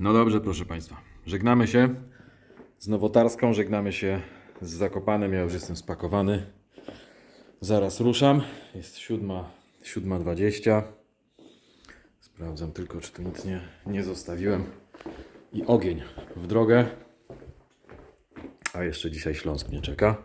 No dobrze, proszę Państwa. Żegnamy się z Nowotarską, żegnamy się z Zakopanem. Ja już jestem spakowany. Zaraz ruszam. Jest siódma, siódma dwadzieścia. Sprawdzam tylko, czy tu nic nie, nie zostawiłem. I ogień w drogę. A jeszcze dzisiaj Śląsk mnie czeka.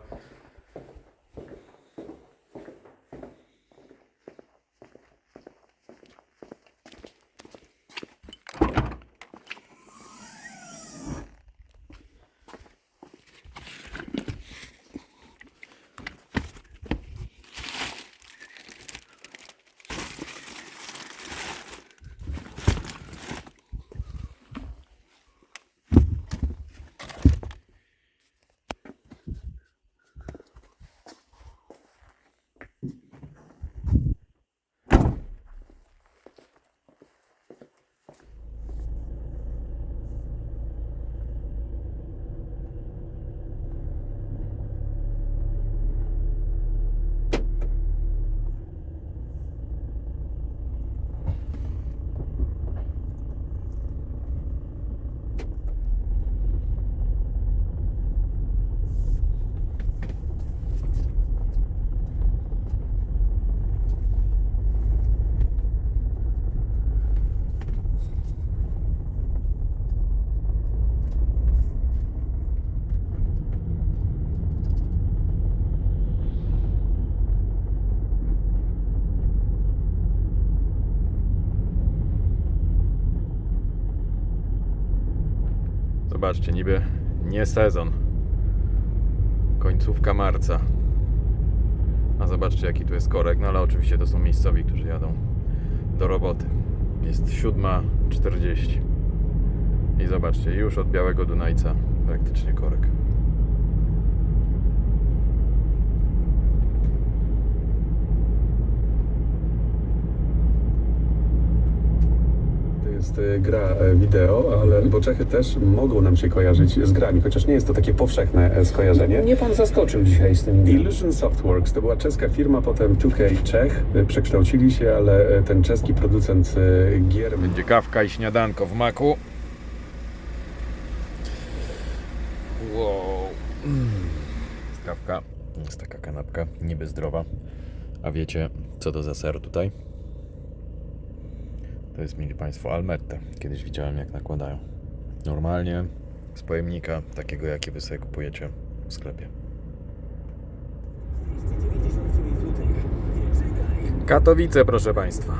Zobaczcie, niby nie sezon. Końcówka marca. A zobaczcie, jaki tu jest korek. No ale oczywiście to są miejscowi, którzy jadą do roboty. Jest 7.40. I zobaczcie, już od Białego Dunajca praktycznie korek. To jest e, gra e, wideo, ale bo Czechy też mogą nam się kojarzyć z grami, chociaż nie jest to takie powszechne e, skojarzenie. Mnie pan zaskoczył dzisiaj z tym. Illusion Softworks to była czeska firma, potem 2K Czech, przekształcili się, ale ten czeski producent gier Będzie kawka i śniadanko w maku. Wow. Jest kawka. Jest taka kanapka, niby zdrowa. A wiecie, co to za ser tutaj? To jest, mili Państwo, Almette. Kiedyś widziałem, jak nakładają. Normalnie z pojemnika, takiego, jakie Wy sobie kupujecie w sklepie. Katowice, proszę Państwa.